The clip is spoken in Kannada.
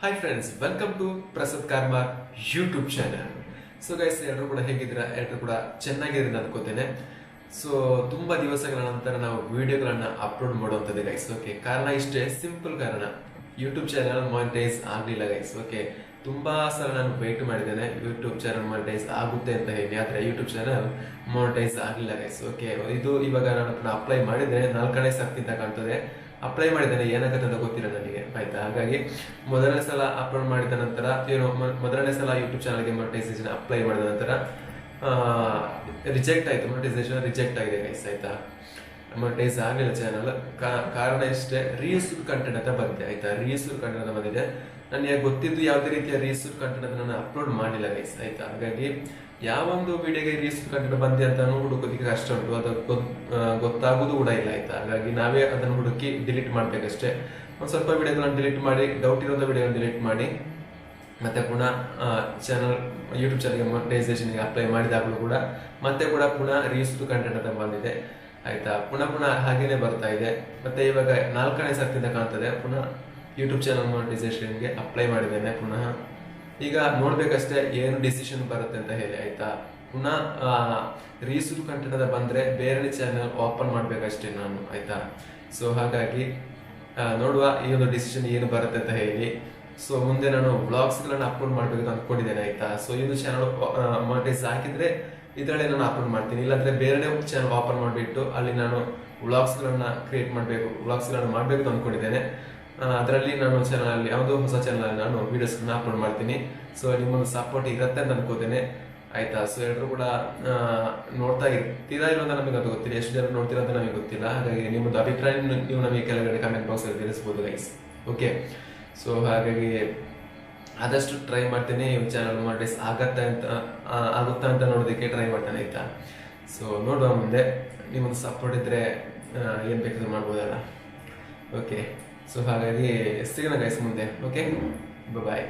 Hi friends welcome to Prasad ಕಾರ್ಮಾರ್ YouTube channel so guys ಎಲ್ಲರೂ ಕೂಡ ಹೇಗಿದ್ದೀರಾ? ಎಲ್ಲರೂ ಕೂಡ ಚೆನ್ನಾಗಿದ್ದೀರಿ ಅನ್ಕೋತೇನೆ. ಸೊ ತುಂಬಾ ದಿವಸಗಳ ನಂತರ ನಾವು ವಿಡಿಯೋಗಳನ್ನ ಅಪ್ಲೋಡ್ ಮಾಡುವಂಥದ್ದು ಗೈಸ್ ಓಕೆ ಕಾರಣ ಇಷ್ಟೇ ಸಿಂಪಲ್ ಕಾರಣ. ಯೂಟ್ಯೂಬ್ ಚಾನಲ್ ಮಾನಿಟೈಸ್ ಆಗಲಿಲ್ಲ ಗೈಸ್ ಓಕೆ ತುಂಬಾ ಸಲ ನಾನು ವೇಟ್ ಮಾಡಿದ್ದೇನೆ ಯೂಟ್ಯೂಬ್ ಚಾನಲ್ ಮಾನಿಟೈಸ್ ಆಗುತ್ತೆ ಅಂತ ಹೇಳಿ. ಆದ್ರೆ ಯೂಟ್ಯೂಬ್ ಚಾನಲ್ ಮಾನಿಟೈಸ್ ಆಗಲಿಲ್ಲ ಗೈಸ್ ಓಕೆ ಇದು ಇವಾಗ ನಾನು ಅಪ್ಲೈ ಮಾಡಿದರೆ ನಾಲ್ಕನೇ ಸಾಕ್ತಿಂತ ಕಾಣ್ತದೆ. ಅಪ್ಲೈ ಮಾಡಿದ್ದೇನೆ ಏನಾಗುತ್ತೆ ಅಂತ ಗೊತ್ತಿಲ್ಲ ನನಗೆ, ಆಯ್ತಾ? ಹಾಗಾಗಿ ಮೊದಲನೇ ಸಲ ಅಪ್ಲೋಡ್ ಮಾಡಿದ ನಂತರ, ಏನು ಮೊದಲನೇ ಸಲ ಯೂಟ್ಯೂಬ್ ಚಾನಲ್ಗೆ ಮೊನಿಟೈಸೇಷನ್ ಅಪ್ಲೈ ಮಾಡಿದ ನಂತರ ರಿಜೆಕ್ಟ್ ಆಯ್ತು ಮೊನಿಟೈಸೇಷನ್ ರಿಜೆಕ್ಟ್ ಆಗಿದೆ ಗೈಸ್ ಆಯ್ತಾ? ಮೊನಿಟೈಸ್ ಆಗಲಿಲ್ಲ ಚಾನಲ್ ಕಾರಣ ಇಷ್ಟೇ ರೀಯೂಸ್ಡ್ ಕಂಟೆಂಟ್ ಅಂತ ಬಂದಿದೆ, ಆಯ್ತಾ? ರೀಲ್ಸ್ ಕಂಟೆಂಟ್ ಅಂತ ಬಂದಿದೆ. ನನಗೆ ಗೊತ್ತಿದ್ದು ಯಾವುದೇ ರೀತಿಯ ರೀಲ್ಸ್ ಕಂಟೆಂಟ್ ಅಂತ ನಾನು ಅಪ್ಲೋಡ್ ಮಾಡಿಲ್ಲ ಗೈಸ್ ಆಯ್ತಾ? ಹಾಗಾಗಿ ಯಾವೊಂದು ವಿಡಿಯೋಗೆ ರೀಲ್ಸ್ ಕಂಟೆಂಟ್ ಬಂದಿದೆ ಅಂತ ಹುಡುಕೋದಿಕ್ಕೆ ಕಷ್ಟ ಉಂಟು. ಅದು ಗೊತ್- ಗೊತ್ತಾಗೋದು ಕೂಡ ಇಲ್ಲ, ಆಯ್ತಾ? ಹಾಗಾಗಿ ನಾವೇ ಅದನ್ನು ಹುಡುಕಿ ಡಿಲೀಟ್ ಮಾಡಬೇಕಷ್ಟೇ. ಒಂದು ಸ್ವಲ್ಪ ವಿಡಿಯೋಗಳನ್ನು ಡಿಲೀಟ್ ಮಾಡಿ ಡೌಟ್ ಇರೋಂಥ ವಿಡಿಯೋನ ಡಿಲೀಟ್ ಮಾಡಿ, ಮತ್ತೆ ಪುನಃ ಚಾನಲ್ ಯೂಟ್ಯೂಬ್ ಚಾನಲ್ಗೆ ಮೊನಿಟೈಸೇಷನ್ಗೆ ಅಪ್ಲೈ ಮಾಡಿದಾಗಲೂ ಕೂಡ, ಮತ್ತೆ ಕೂಡ ಪುನಃ ರೀಯೂಸ್ಡ್ ಕಂಟೆಂಟ್ ಅಂತ ಬಂದಿದೆ. ಆಯ್ತಾ? ಪುನಃ ಪುನಃ ಹಾಗೇನೆ ಬರ್ತಾ ಇದೆ. ಮತ್ತೆ ಇವಾಗ ನಾಲ್ಕನೇ ಸರ್ತಿಂದ ಕಾಣ್ತದೆ. ಪುನಃ ಯೂಟ್ಯೂಬ್ ಚಾನಲ್ ಮೊನಿಟೈಸೇಷನ್ಗೆ ಅಪ್ಲೈ ಮಾಡಿದ್ದೇನೆ ಪುನಃ. ಈಗ ನೋಡ್ಬೇಕಷ್ಟೇ ಏನು ಡಿಸಿಷನ್ ಬರುತ್ತೆ ಅಂತ ಹೇಳಿ, ಆಯ್ತಾ? ಪುನಃ ರೀಸೂಲ್ ಕಂಟೆಂಟ್ ಬಂದ್ರೆ ಬೇರೆ ಚಾನಲ್ ಓಪನ್ ಮಾಡ್ಬೇಕಷ್ಟೇ ನಾನು, ಆಯ್ತಾ? ಸೊ ಹಾಗಾಗಿ ನೋಡುವ ಈ ಒಂದು ಡಿಸಿಷನ್ ಏನು ಬರುತ್ತೆ ಅಂತ ಹೇಳಿ. ಸೊ ಮುಂದೆ ನಾನು ಬ್ಲಾಗ್ಸ್ಗಳನ್ನ ಅಪ್ಲೋಡ್ ಮಾಡಬೇಕು ಅಂತ ಅನ್ಕೊಂಡಿದ್ದೇನೆ, ಆಯ್ತಾ? ಸೊ ಒಂದು ಚಾನಲ್ ಮಾನಿಟೈಸ್ ಹಾಕಿದ್ರೆ ಇದರಲ್ಲೇ ನಾನು ಅಪ್ಲೋಡ್ ಮಾಡ್ತೀನಿ. ಇಲ್ಲಾಂದ್ರೆ ಬೇರೆ ಚಾನಲ್ ಓಪನ್ ಮಾಡಿಬಿಟ್ಟು ಅಲ್ಲಿ ನಾನು ವ್ಲಾಗ್ಸ್ಗಳನ್ನ ಕ್ರಿಯೇಟ್ ಮಾಡಬೇಕು ವ್ಲಾಗ್ಸ್ಗಳನ್ನು ಮಾಡಬೇಕು ಅಂತ ಅನ್ಕೊಂಡಿದ್ದೇನೆ. ಅದರಲ್ಲಿ ನಾನು ಚಾನಲ್ ಅಲ್ಲಿ ಯಾವುದೋ ಹೊಸ ಚಾನಲಲ್ಲಿ ನಾನು ವಿಡಿಯೋಸ್ಗಳನ್ನ ಅಪ್ಲೋಡ್ ಮಾಡ್ತೀನಿ. ಸೊ ನಿಮ್ಮೊಂದು ಸಪೋರ್ಟ್ ಇರುತ್ತೆ ಅಂತ ಅನ್ಕೋತೇನೆ ಆಯ್ತಾ? ಸೊ ಎಲ್ಲರೂ ಕೂಡ ನೋಡ್ತಾ ಇರ್ತೀರಾ ಇಲ್ಲ ಅಂತ ನಮಗೆ ಅದು ಗೊತ್ತಿಲ್ಲ. ಎಷ್ಟು ಜನ ನೋಡ್ತೀರಾ ಅಂತ ನಮಗೆ ಗೊತ್ತಿಲ್ಲ. ಹಾಗಾಗಿ ನಿಮ್ಮದು ಅಭಿಪ್ರಾಯ ನೀವು ನಮಗೆ ಕೆಳಗಡೆ ಕಮೆಂಟ್ ಬಾಕ್ಸ್ ಅಲ್ಲಿ ತಿಳಿಸ್ಬೋದು ಗೈಸ್ ಓಕೆ ಸೊ ಹಾಗಾಗಿ ಆದಷ್ಟು ಟ್ರೈ ಮಾಡ್ತೀನಿ ಚಾನಲ್ ಮಾಡಿಸ್ ಆಗತ್ತೆ ಅಂತ ಆಗುತ್ತಾ ಅಂತ ನೋಡೋದಕ್ಕೆ ಟ್ರೈ ಮಾಡ್ತಾನೆ, ಆಯ್ತಾ? ಸೊ ನೋಡುವ ಮುಂದೆ ನಿಮ್ಮೊಂದು ಸಪೋರ್ಟ್ ಏನು ಏನ್ ಬೇಕಾದ್ರೂ ಮಾಡ್ಬೋದಲ್ಲ? ಓಕೆ ಸೊ ಹಾಗಾಗಿ ಸಿಗೋಣ ಗೈಸ್ ಮುಂದೆ ಓಕೆ ಬಾಯ್